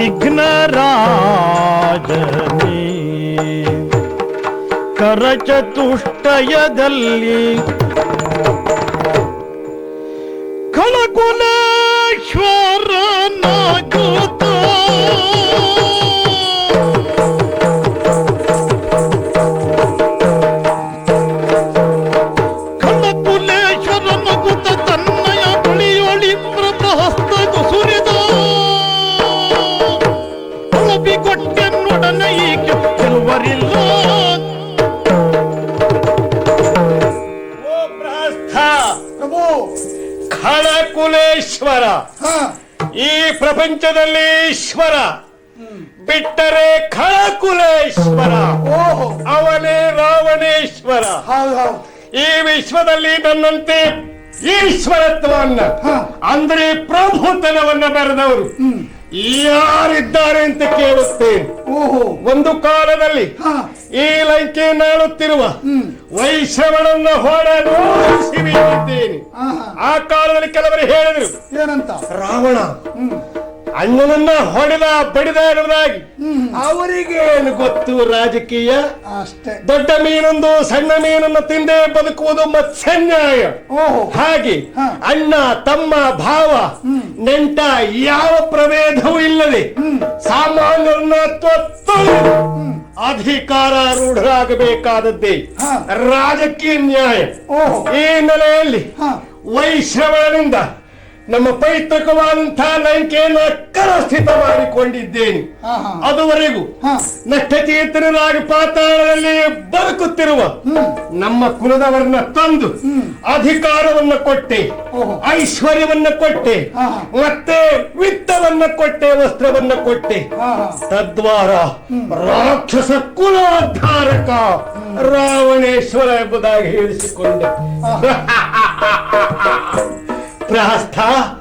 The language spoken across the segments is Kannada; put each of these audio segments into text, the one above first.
ವಿಘ್ನರಾಜನೇ. ಕರಚತುಷ್ಟಯದಲ್ಲಿ ಪ್ರಾಸ್ಥ ಪ್ರಭು. ಖಳಕುಲೇಶ್ವರ ಈ ಪ್ರಪಂಚದಲ್ಲಿ ಈಶ್ವರ. ಬಿಟ್ಟರೆ ಖಳಕುಲೇಶ್ವರ ಓಹೋ. ಅವನೇ ರಾವಣೇಶ್ವರ. ಈ ವಿಶ್ವದಲ್ಲಿ ನನ್ನಂತೆ ಈಶ್ವರತ್ವವನ್ನ. ಅಂದ್ರೆ ಪ್ರಭುತನವನ್ನ ಬೆರೆದವರು. ಯಾರಿದ್ದಾರೆ ಅಂತ ಕೇಳುತ್ತೇನೆ ಓಹೋ. ಒಂದು ಕಾಲದಲ್ಲಿ ಹಾ. ಈ ಲಂಕೆ ಆಳುತ್ತಿರುವ ಹ್ಮ್. ವೈಶ್ರವಣನ್ನ ಆಹಾ. ಆ ಕಾಲದಲ್ಲಿ ಕೆಲವರು ಹೇಳಿದರು ಏನಂತ? ರಾವಣ ಹ್ಮ್. ಅಣ್ಣನನ್ನ ಹೊಡೆದ ಬಡಿದ ಎನ್ನುವುದಾಗಿ ಅವರಿಗೇನು ಗೊತ್ತು ರಾಜಕೀಯ? ಅಷ್ಟೇ. ದೊಡ್ಡ ಮೀನೊಂದು ಸಣ್ಣ ಮೀನನ್ನು ತಿಂದೇ ಬದುಕುವುದು ಮತ್ಸ್ಯನ್ಯಾಯ. ಓಹೋ. ಹಾಗೆ ಅಣ್ಣ ತಮ್ಮ ಭಾವ ನೆಂಟ ಯಾವ ಪ್ರಭೇದವೂ ಇಲ್ಲದೆ. ಸಾಮಾನ್ಯರನ್ನ ಅಧಿಕಾರ ರೂಢರಾಗಬೇಕಾದದ್ದೇ ರಾಜಕೀಯ ನ್ಯಾಯ. ಓಹೋ. ಈ ನೆಲೆಯಲ್ಲಿ ಹಾ. ವೈಶ್ರವಣನಿಂದ ನಮ್ಮ ಪೈತೃಕವಾದಂತಹ ಲಂಕೆಯನ್ನು ಕರಸ್ಥಿತ ಮಾಡಿಕೊಂಡಿದ್ದೇನೆ ಅದುವರೆಗೂ ನಷ್ಟಚೇತನರಾಗಿ ಪಾತಾಳದಲ್ಲಿ ಬದುಕುತ್ತಿರುವ ನಮ್ಮ ಕುಲದವರನ್ನ ತಂದು. ಅಧಿಕಾರವನ್ನ ಕೊಟ್ಟೆ. ಐಶ್ವರ್ಯವನ್ನ ಕೊಟ್ಟೆ ಮತ್ತೆ ವಿತ್ತವನ್ನ ಕೊಟ್ಟೆ ವಸ್ತ್ರವನ್ನ ಕೊಟ್ಟೆ. ತದ್ವಾರ ರಾಕ್ಷಸ ಕುಲೋದ್ಧಾರಕ ರಾವಣೇಶ್ವರ ಎಂಬುದಾಗಿ ಹೇಳಿಸಿಕೊಂಡೆ. ಪ್ರಾಸ್ಥ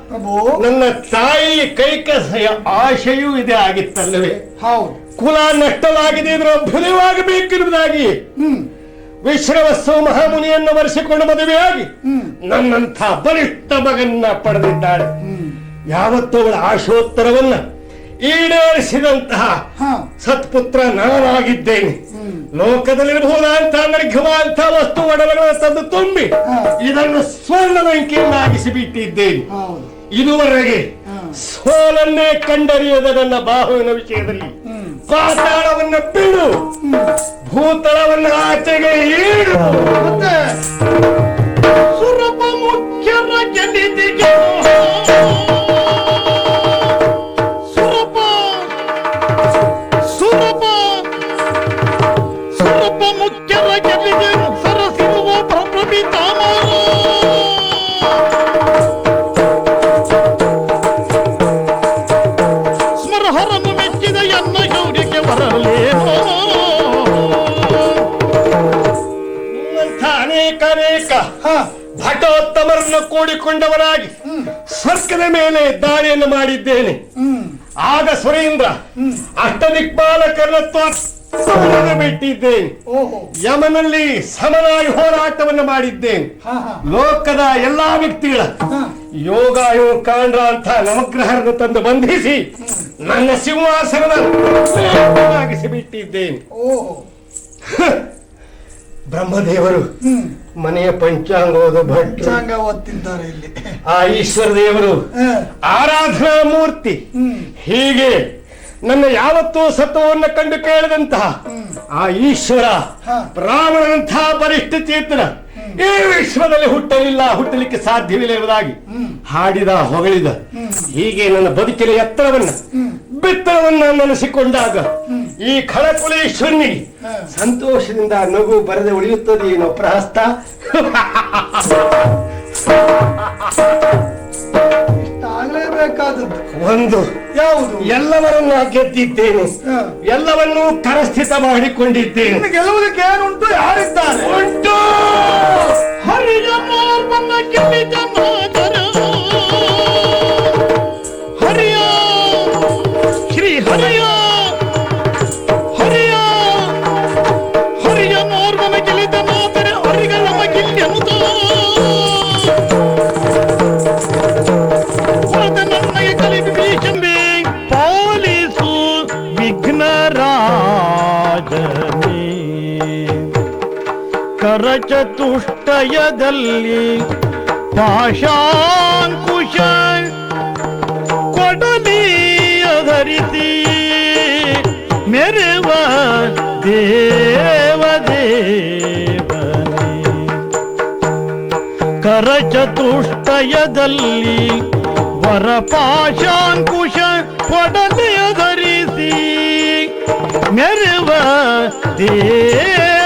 ಪ್ರಭು. ನನ್ನ ತಾಯಿ ಕೈಕಸೆಯ ಆಶೆಯೂ ಇದೆ ಆಗಿತ್ತಲ್ಲವೇ? ಹೌದು. ಕುಲ ನಷ್ಟವಾಗಿದೆ ಇದರ ಅಭ್ಯುದಯವಾಗಬೇಕಿರುವುದಾಗಿ ವಿಶ್ರವಸ್ಸು ಮಹಾಮುನಿಯನ್ನು ವರೆಸಿಕೊಂಡು ಮದುವೆಯಾಗಿ ಆಗಿ ನನ್ನಂಥ ಬಲಿಷ್ಠ ಮಗನ್ನ ಪಡೆದಿದ್ದಾಳೆ. ಯಾವತ್ತೂ ಅವಳ ಆಶೋತ್ತರವನ್ನ ಈಡೇರಿಸಿದಂತಹ ಸತ್ಪುತ್ರ ನಾನಾಗಿದ್ದೇನೆ ಲೋಕದಲ್ಲಿರಬಹುದಾದಂತಹ ಲೋಕದಲ್ಲಿರಬಹುದಂತ ನಿರ್ಘವಾಂತ ವಸ್ತು ಒಡವೆಗಳ ತಂದು ತುಂಬಿ ಇದನ್ನು ಸ್ವರ್ಣವಂಕಿಯನ್ನಾಗಿಸಿ ಬಿಟ್ಟಿದ್ದೇನೆ. ಇದುವರೆಗೆ. ಸೋಲನ್ನೇ ಕಂಡರಿಯದ ನನ್ನ ಬಾಹುವಿನ ವಿಷಯದಲ್ಲಿ ಪಾತಾಳವನ್ನ ಬಿಡು. ಭೂತಳವನ್ನ ಆಚೆಗೆ ಈಡು ಸುರಪ! ಸುರಪ ಮುಖ್ಯರ ಗೆಲಿದೆ ಸರಸಿರುವ ಪ್ರಭೃತಿತಾಮ ಸ್ಮರಹರನು ಮೆಚ್ಚಿದ ಎನ್ನ ಶೌರ್ಯಕ್ಕೆ ಬರಲೇನೋ? ನಿಮ್ಮಂಥ ಅನೇಕ ಅನೇಕ ಹಾ ಭಟೋತ್ತಮರನ್ನು ಕೂಡಿಕೊಂಡವರಾಗಿ ಸ್ವರ್ಗದ ಮೇಲೆ ದಾಳಿಯನ್ನು ಮಾಡಿದ್ದೇನೆ. ಆಗ ಸುರೇಂದ್ರ ಅಷ್ಟದಿಕ್ಪಾಲಕರನ್ನ ತ್ವಷ್ಟವನ್ನು ಬಿಟ್ಟಿದ್ದೇನೆ. ಯಮನಲ್ಲಿ ಸಮನಾಗಿ ಹೋರಾಟವನ್ನು ಮಾಡಿದ್ದೇನೆ. ಲೋಕದ ಎಲ್ಲಾ ವ್ಯಕ್ತಿಗಳ ಯೋಗ ಯೋಗ ಕಾಂಡ್ರ ಅಂತ ನವಗ್ರಹರನ್ನು ತಂದು ಬಂಧಿಸಿ ನನ್ನ ಸಿಂಹಾಸನ ಬಿಟ್ಟಿದ್ದೇನೆ ಬ್ರಹ್ಮದೇವರು. ಹ್ಮ್. ಮನೆಯ ಪಂಚಾಂಗ ಓದು ಪಂಚಾಂಗ ಓದ್ತಿದ್ದಾರೆ ಇಲ್ಲಿ. ಆ ಈಶ್ವರ ದೇವರು ಆರಾಧನಾ ಮೂರ್ತಿ. ಹೀಗೆ ನನ್ನ ಯಾವತ್ತೂ ಸತ್ವವನ್ನು ಕಂಡು ಕೇಳದಂತಹ ಆ ಈಶ್ವರ ಹಾ. ರಾವಣನಂತಹ ಬಲಿಷ್ಠ ಚೇತನ ಈ ವಿಶ್ವದಲ್ಲಿ ಹುಟ್ಟಲಿಲ್ಲ ಹುಟ್ಟಲಿಕ್ಕೆ ಸಾಧ್ಯವಿಲ್ಲ ಎಂಬುದಾಗಿ ಹಾಡಿದ ಹೊಗಳಿದ. ಹೀಗೆ ನನ್ನ ಬದುಕಿನ ಎತ್ತರವನ್ನ ಬಿತ್ತರವನ್ನ ನೆನೆಸಿಕೊಂಡಾಗ ಈ ಖಳಕುಲೇಶ್ವರನಿಗೆ ಹಾ. ಸಂತೋಷದಿಂದ ನಗು ಬರದೆ ಉಳಿಯುತ್ತದೆ ಏನೋ ಪ್ರಹಸ್ತ? ಇಷ್ಟಾಗ್ಲೇಬೇಕಾದದ್ದು. ಒಂದು ಯಾವುದು? ಎಲ್ಲವರನ್ನ ಗೆದ್ದಿದ್ದೇನೆ. ಎಲ್ಲವನ್ನೂ ಕರಸ್ಥಿತ ಮಾಡಿಕೊಂಡಿದ್ದೇನೆ ಗೆಲ್ಲುವುದಕ್ಕೆ ಏನುಂಟು ಯಾರಿದ್ದಾರೆ? ಉಂಟು! ಹರಿಯ ಕರಚತುಷ್ಟಯದಲ್ಲಿ ಪಾಶಾಂಕುಶ ಕೊಡಲಿಯ ಧರಿಸಿ ಮೆರವ ದೇವ ದೇವನೇ ಕರಚತುಷ್ಟಯದಲ್ಲಿ ವರಪಾಶಾಂಕುಶ ಕೊಡಲಿಯ ಧರಿಸಿ ಮೆರವ ದೇವ